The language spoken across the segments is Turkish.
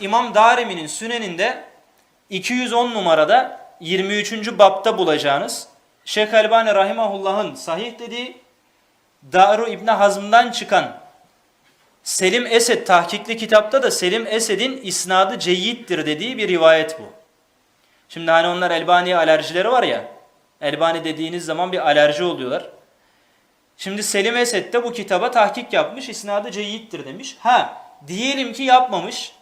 İmam Darimi'nin Süneninde 210 numarada 23. bapta bulacağınız Şeyh Elbani Rahimahullah'ın sahih dediği Daru İbni Hazm'dan çıkan Selim Esed tahkikli kitapta da Selim Esed'in isnadı ceyyittir dediği bir rivayet bu. Şimdi hani onlar Elbani'ye alerjileri var ya. Elbani dediğiniz zaman bir alerji oluyorlar. Şimdi Selim Esed de bu kitaba tahkik yapmış, isnadı ceyyittir demiş. Ha, diyelim ki yapmamış.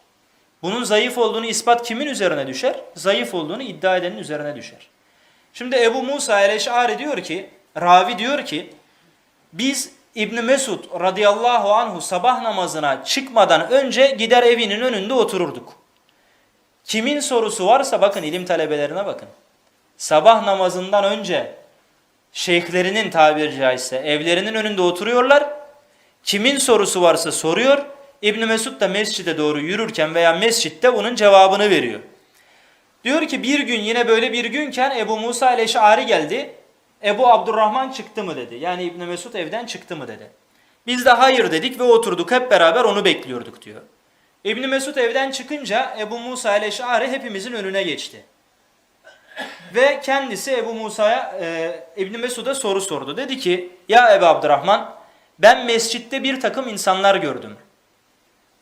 Bunun zayıf olduğunu ispat kimin üzerine düşer? Zayıf olduğunu iddia edenin üzerine düşer. Şimdi Ebu Musa el-Eş'ari diyor ki, ravi diyor ki, biz İbn Mesud radıyallahu anhu sabah namazına çıkmadan önce gider evinin önünde otururduk. Kimin sorusu varsa bakın ilim talebelerine bakın. Sabah namazından önce şeyhlerinin tabiri caizse evlerinin önünde oturuyorlar. Kimin sorusu varsa soruyor. İbn Mesud da mescide doğru yürürken veya mescitte bunun cevabını veriyor. Diyor ki bir gün yine böyle bir günken Ebu Musa el-Eş'ari geldi. Ebu Abdurrahman çıktı mı dedi. Yani İbn Mesud evden çıktı mı dedi. Biz de hayır dedik ve oturduk hep beraber onu bekliyorduk diyor. İbn Mesud evden çıkınca Ebu Musa el-Eş'ari hepimizin önüne geçti. Ve kendisi Ebu Musa'ya e, İbn Mesud'a soru sordu. Dedi ki ya Ebu Abdurrahman ben mescitte bir takım insanlar gördüm.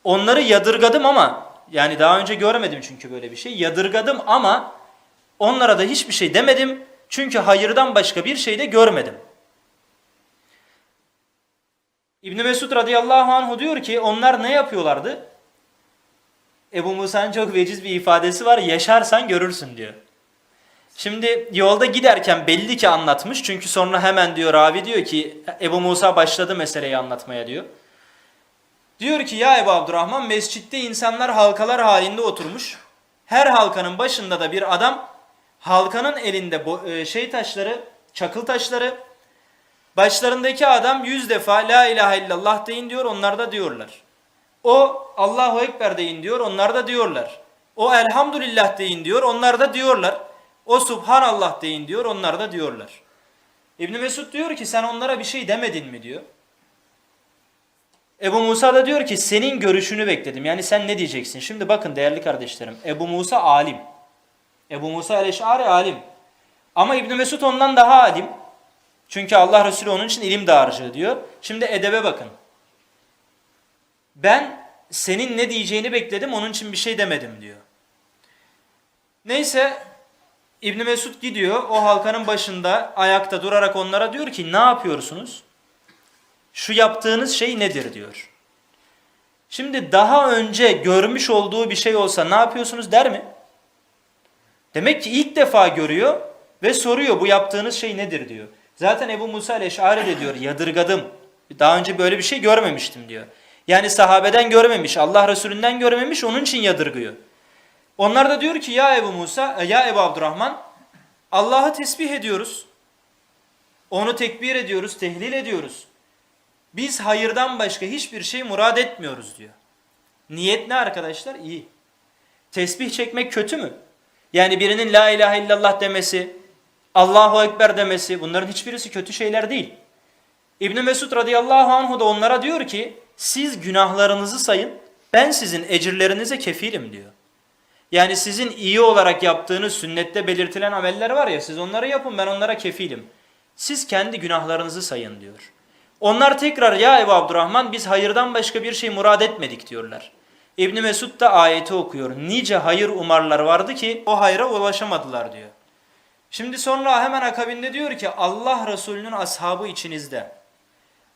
Onları yadırgadım ama yani daha önce görmedim çünkü böyle bir şey. Yadırgadım ama onlara da hiçbir şey demedim. Çünkü hayırdan başka bir şey de görmedim. İbn Mesud radıyallahu anhu diyor ki onlar ne yapıyorlardı? Ebu Musa'nın çok veciz bir ifadesi var. Yaşarsan görürsün diyor. Şimdi yolda giderken belli ki anlatmış. Çünkü sonra hemen diyor ravi diyor ki Ebu Musa başladı meseleyi anlatmaya diyor. Diyor ki ya Ebu Abdurrahman mescitte insanlar halkalar halinde oturmuş. Her halkanın başında da bir adam halkanın elinde e, şey taşları, çakıl taşları. Başlarındaki adam yüz defa la ilahe illallah deyin diyor onlar da diyorlar. O Allahu Ekber deyin diyor onlar da diyorlar. O elhamdülillah deyin diyor onlar da diyorlar. O subhanallah deyin diyor onlar da diyorlar. İbn Mesud diyor ki sen onlara bir şey demedin mi diyor. Ebu Musa da diyor ki senin görüşünü bekledim. Yani sen ne diyeceksin? Şimdi bakın değerli kardeşlerim. Ebu Musa alim. Ebu Musa el-Eş'ari alim. Ama İbn Mesud ondan daha alim. Çünkü Allah Resulü onun için ilim dağarcığı diyor. Şimdi edebe bakın. Ben senin ne diyeceğini bekledim onun için bir şey demedim diyor. Neyse İbn Mesud gidiyor o halkanın başında ayakta durarak onlara diyor ki ne yapıyorsunuz? Şu yaptığınız şey nedir diyor. Şimdi daha önce görmüş olduğu bir şey olsa ne yapıyorsunuz der mi? Demek ki ilk defa görüyor ve soruyor bu yaptığınız şey nedir diyor. Zaten Ebu Musa el-Eş'ari de diyor yadırgadım. Daha önce böyle bir şey görmemiştim diyor. Yani sahabeden görmemiş, Allah Resulünden görmemiş onun için yadırgıyor. Onlar da diyor ki ya Ebu Musa, ya Ebu Abdurrahman Allah'ı tesbih ediyoruz. Onu tekbir ediyoruz, tehlil ediyoruz. Biz hayırdan başka hiçbir şey murad etmiyoruz diyor. Niyet ne arkadaşlar? İyi. Tesbih çekmek kötü mü? Yani birinin la ilahe illallah demesi, Allahu Ekber demesi bunların hiçbirisi kötü şeyler değil. İbn Mesud radıyallahu anhu da onlara diyor ki siz günahlarınızı sayın ben sizin ecirlerinize kefilim diyor. Yani sizin iyi olarak yaptığınız sünnette belirtilen ameller var ya siz onları yapın ben onlara kefilim. Siz kendi günahlarınızı sayın diyor. Onlar tekrar ya Ebu Abdurrahman biz hayırdan başka bir şey murad etmedik diyorlar. İbni Mesud da ayeti okuyor. Nice hayır umarlar vardı ki o hayra ulaşamadılar diyor. Şimdi sonra hemen akabinde diyor ki Allah Resulü'nün ashabı içinizde.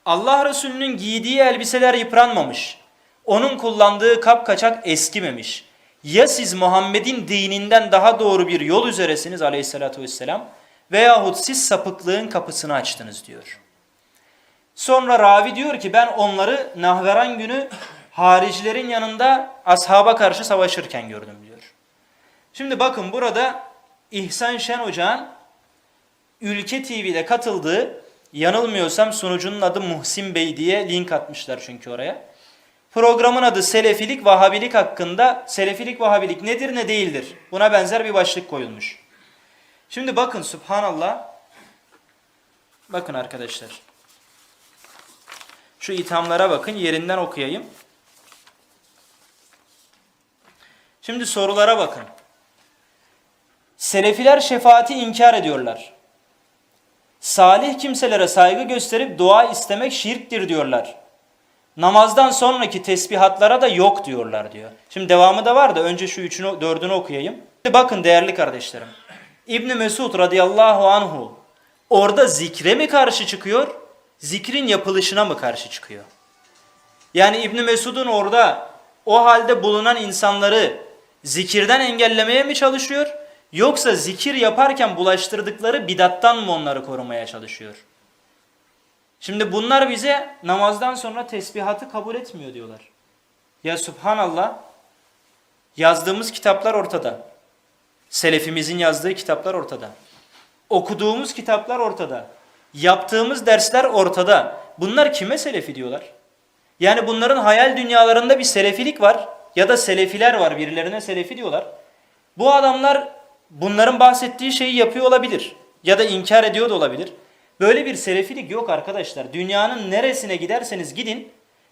Allah Resulü'nün giydiği elbiseler yıpranmamış. Onun kullandığı kap kaçak eskimemiş. Ya siz Muhammed'in dininden daha doğru bir yol üzeresiniz aleyhissalatü vesselam veyahut siz sapıklığın kapısını açtınız diyor. Sonra ravi diyor ki ben onları Nahveran günü haricilerin yanında ashaba karşı savaşırken gördüm diyor. Şimdi bakın burada İhsan Şen Hoca'nın Ülke TV'de katıldığı yanılmıyorsam sunucunun adı Muhsin Bey diye link atmışlar çünkü oraya. Programın adı Selefilik Vahabilik hakkında Selefilik Vahabilik nedir ne değildir? Buna benzer bir başlık koyulmuş. Şimdi bakın Subhanallah. Bakın arkadaşlar. Şu ithamlara bakın yerinden okuyayım. Şimdi sorulara bakın. Selefiler şefaati inkar ediyorlar. Salih kimselere saygı gösterip dua istemek şirktir diyorlar. Namazdan sonraki tesbihatlara da yok diyorlar diyor. Şimdi devamı da var da önce şu üçünü dördünü okuyayım. Bakın değerli kardeşlerim. İbn Mesud radıyallahu anhu orada zikre mi karşı çıkıyor? Zikrin yapılışına mı karşı çıkıyor? Yani İbn Mesud'un orada o halde bulunan insanları zikirden engellemeye mi çalışıyor? Yoksa zikir yaparken bulaştırdıkları bidattan mı onları korumaya çalışıyor? Şimdi bunlar bize namazdan sonra tesbihatı kabul etmiyor diyorlar. Ya subhanallah yazdığımız kitaplar ortada. Selefimizin yazdığı kitaplar ortada. Okuduğumuz kitaplar ortada. Yaptığımız dersler ortada. Bunlar kime selefi diyorlar? Yani bunların hayal dünyalarında bir selefilik var ya da selefiler var birilerine selefi diyorlar. Bu adamlar bunların bahsettiği şeyi yapıyor olabilir ya da inkar ediyor da olabilir. Böyle bir selefilik yok arkadaşlar. Dünyanın neresine giderseniz gidin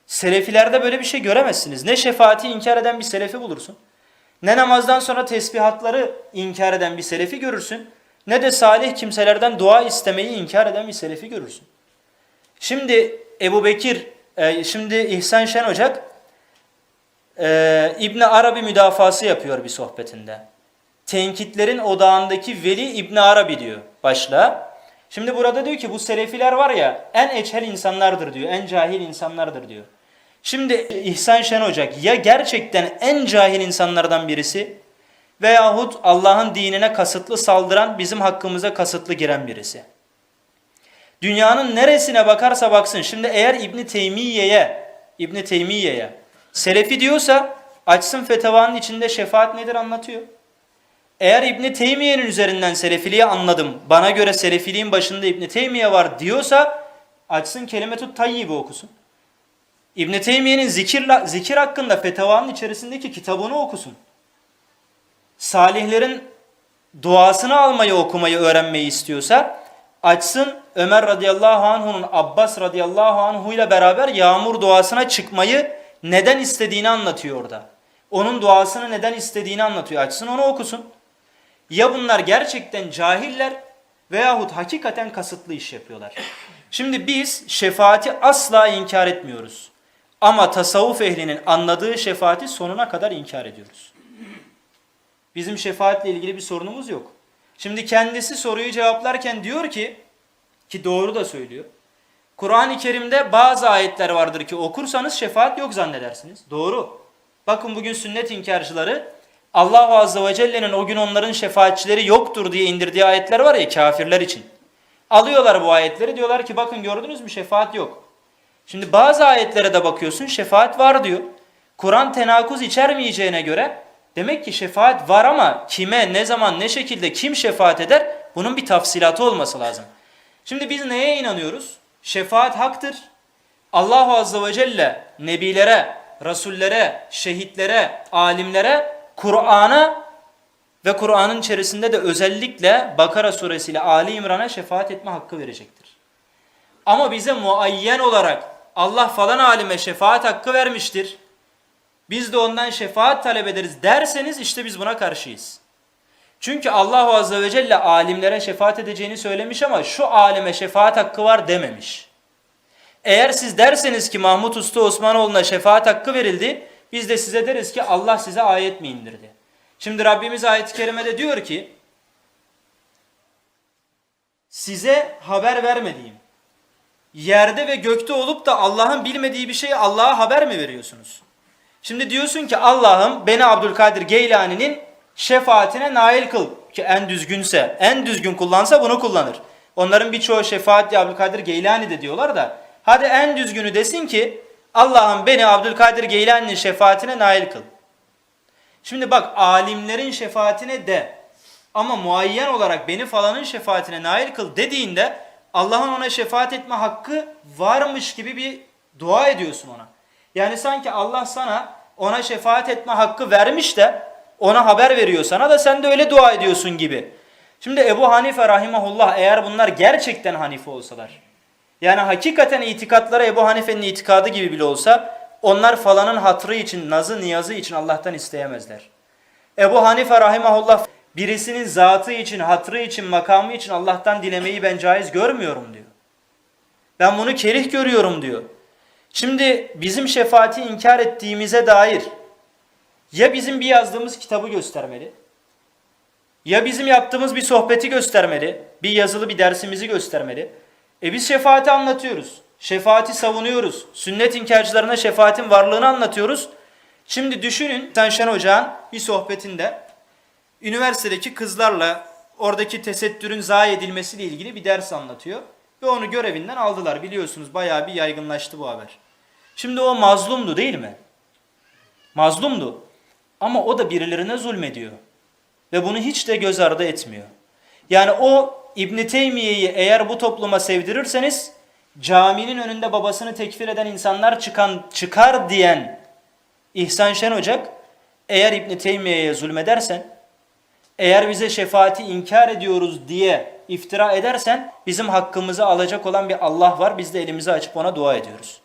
selefilerde böyle bir şey göremezsiniz. Ne şefaati inkar eden bir selefi bulursun. Ne namazdan sonra tesbihatları inkar eden bir selefi görürsün. Ne de salih kimselerden dua istemeyi inkar eden bir selefi görürsün. Şimdi Ebu Bekir, e, şimdi İhsan Şen Ocak e, İbni Arabi müdafası yapıyor bir sohbetinde. Tenkitlerin odağındaki Veli İbni Arabi diyor başlığa. Şimdi burada diyor ki bu selefiler var ya en eçhel insanlardır diyor, en cahil insanlardır diyor. Şimdi İhsan Şen Ocak ya gerçekten en cahil insanlardan birisi veyahut Allah'ın dinine kasıtlı saldıran bizim hakkımıza kasıtlı giren birisi. Dünyanın neresine bakarsa baksın. Şimdi eğer İbni Teymiye'ye, İbni Teymiye'ye Selefi diyorsa açsın fetvanın içinde şefaat nedir anlatıyor. Eğer İbni Teymiye'nin üzerinden Selefiliği anladım. Bana göre Selefiliğin başında İbni Teymiye var diyorsa açsın kelimetut tayyibi okusun. İbni Teymiye'nin zikir, zikir hakkında fetvanın içerisindeki kitabını okusun. Salihlerin duasını almayı okumayı öğrenmeyi istiyorsa açsın Ömer radıyallahu anh'unun Abbas radıyallahu anhu beraber yağmur duasına çıkmayı neden istediğini anlatıyor orada. Onun duasını neden istediğini anlatıyor. Açsın onu okusun. Ya bunlar gerçekten cahiller veyahut hakikaten kasıtlı iş yapıyorlar. Şimdi biz şefaati asla inkar etmiyoruz. Ama tasavvuf ehlinin anladığı şefaati sonuna kadar inkar ediyoruz. Bizim şefaatle ilgili bir sorunumuz yok. Şimdi kendisi soruyu cevaplarken diyor ki, ki doğru da söylüyor. Kur'an-ı Kerim'de bazı ayetler vardır ki okursanız şefaat yok zannedersiniz. Doğru. Bakın bugün sünnet inkarcıları Allah Azze ve Celle'nin o gün onların şefaatçileri yoktur diye indirdiği ayetler var ya kafirler için. Alıyorlar bu ayetleri diyorlar ki bakın gördünüz mü şefaat yok. Şimdi bazı ayetlere de bakıyorsun şefaat var diyor. Kur'an tenakuz içermeyeceğine göre demek ki şefaat var ama kime, ne zaman, ne şekilde kim şefaat eder bunun bir tafsilatı olması lazım. Şimdi biz neye inanıyoruz? Şefaat haktır. Allahu Azze ve Celle nebilere, rasullere, şehitlere, alimlere, Kur'an'a ve Kur'an'ın içerisinde de özellikle Bakara suresiyle Ali İmran'a şefaat etme hakkı verecektir. Ama bize muayyen olarak Allah falan alime şefaat hakkı vermiştir. Biz de ondan şefaat talep ederiz derseniz işte biz buna karşıyız. Çünkü Allah Azze ve Celle alimlere şefaat edeceğini söylemiş ama şu alime şefaat hakkı var dememiş. Eğer siz derseniz ki Mahmut Usta Osmanoğlu'na şefaat hakkı verildi, biz de size deriz ki Allah size ayet mi indirdi? Şimdi Rabbimiz ayet-i kerimede diyor ki, size haber vermediğim, yerde ve gökte olup da Allah'ın bilmediği bir şeyi Allah'a haber mi veriyorsunuz? Şimdi diyorsun ki Allah'ım beni Abdülkadir Geylani'nin şefaatine nail kıl ki en düzgünse, en düzgün kullansa bunu kullanır. Onların birçoğu şefaat diye Abdülkadir Geylani de diyorlar da hadi en düzgünü desin ki Allah'ım beni Abdülkadir Geylani'nin şefaatine nail kıl. Şimdi bak alimlerin şefaatine de ama muayyen olarak beni falanın şefaatine nail kıl dediğinde Allah'ın ona şefaat etme hakkı varmış gibi bir dua ediyorsun ona. Yani sanki Allah sana ona şefaat etme hakkı vermiş de ona haber veriyor sana da sen de öyle dua ediyorsun gibi. Şimdi Ebu Hanife rahimahullah eğer bunlar gerçekten Hanife olsalar yani hakikaten itikatları Ebu Hanife'nin itikadı gibi bile olsa onlar falanın hatrı için, nazı, niyazı için Allah'tan isteyemezler. Ebu Hanife rahimahullah birisinin zatı için, hatrı için, makamı için Allah'tan dilemeyi ben caiz görmüyorum diyor. Ben bunu kerih görüyorum diyor. Şimdi bizim şefaati inkar ettiğimize dair ya bizim bir yazdığımız kitabı göstermeli, ya bizim yaptığımız bir sohbeti göstermeli, bir yazılı bir dersimizi göstermeli. E biz şefaati anlatıyoruz, şefaati savunuyoruz, sünnet inkarcılarına şefaatin varlığını anlatıyoruz. Şimdi düşünün Tanşen Hoca'nın bir sohbetinde üniversitedeki kızlarla oradaki tesettürün zayi edilmesiyle ilgili bir ders anlatıyor. Ve onu görevinden aldılar biliyorsunuz bayağı bir yaygınlaştı bu haber. Şimdi o mazlumdu değil mi? Mazlumdu. Ama o da birilerine zulmediyor. Ve bunu hiç de göz ardı etmiyor. Yani o İbn Teymiye'yi eğer bu topluma sevdirirseniz caminin önünde babasını tekfir eden insanlar çıkan çıkar diyen İhsan Şen Ocak eğer İbn Teymiye'ye zulmedersen eğer bize şefaati inkar ediyoruz diye iftira edersen bizim hakkımızı alacak olan bir Allah var. Biz de elimizi açıp ona dua ediyoruz.